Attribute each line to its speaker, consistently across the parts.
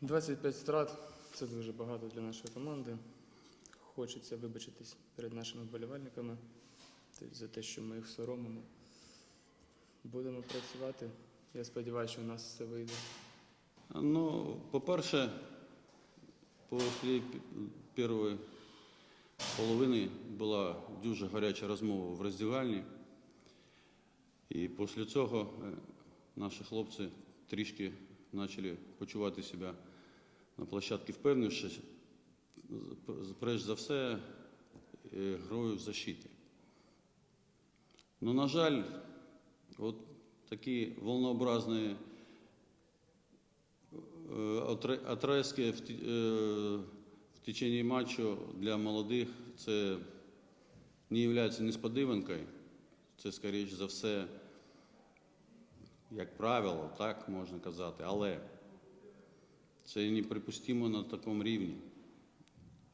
Speaker 1: 25 страт це дуже багато для нашої команди. Хочеться вибачитись перед нашими вболівальниками за те, що ми їх соромимо. Будемо працювати. Я сподіваюся, що у нас все вийде.
Speaker 2: Ну, по-перше, після першої половини була дуже гаряча розмова в роздягальні. І після цього е, наші хлопці трішки почали почувати себе на площадці, з- перш за все, е, грою в защиті. Ну, на жаль, от такі волнообразні Э, отрезки в, в течение матчу для молодих це не є несподіванкою. Це, скоріш за все, як правило, так можна казати, але це неприпустимо на такому рівні.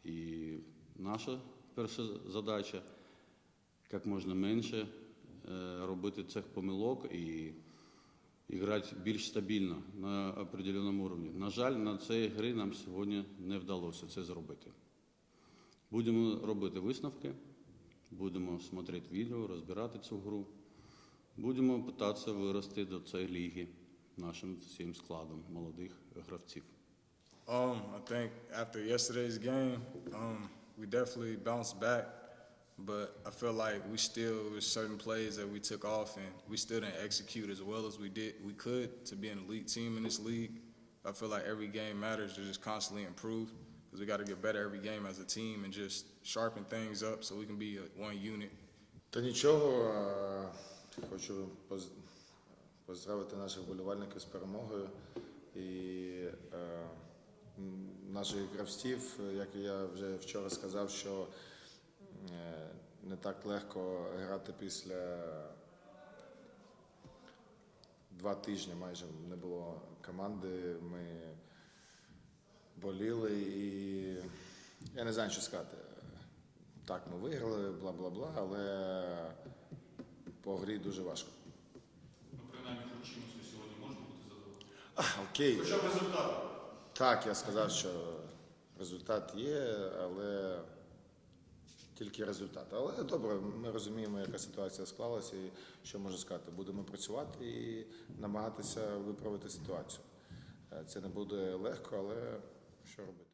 Speaker 2: І наша перша задача як можна менше е, робити цих помилок і грати більш стабільно на определеному рівні. На жаль, на цій грі нам сьогодні не вдалося це зробити. Будемо робити висновки, будемо смотрети відео, розбирати цю гру. Будемо намагатися вирости до цієї ліги нашим всім складом молодих гравців.
Speaker 3: Um, I think after yesterday's game, um, we definitely bounced back, but I feel like we still was certain plays that we took off and we still didn't execute as well as we did we could to be an elite team in this league. I feel like every game matters to just constantly improve because we got to get better every game as a team and just sharpen things up so we can be a, one unit.
Speaker 4: Та нічого, е, хочу поз- поздравити наших вболівальників з перемогою і е, наших гравців, як я вже вчора сказав, що е, не так легко грати після два тижні майже не було команди. Ми боліли і я не знаю, що сказати. Так, ми виграли, бла бла бла, але по грі дуже важко.
Speaker 5: Ну, принаймні, хоч чимось сьогодні можете бути задоволені.
Speaker 4: Окей.
Speaker 5: Хоча б результатом.
Speaker 4: Так, я сказав, що результат є, але тільки результат. Але добре, ми розуміємо, яка ситуація склалася і що можу сказати. Будемо працювати і намагатися виправити ситуацію. Е, Це не буде легко, але що робити?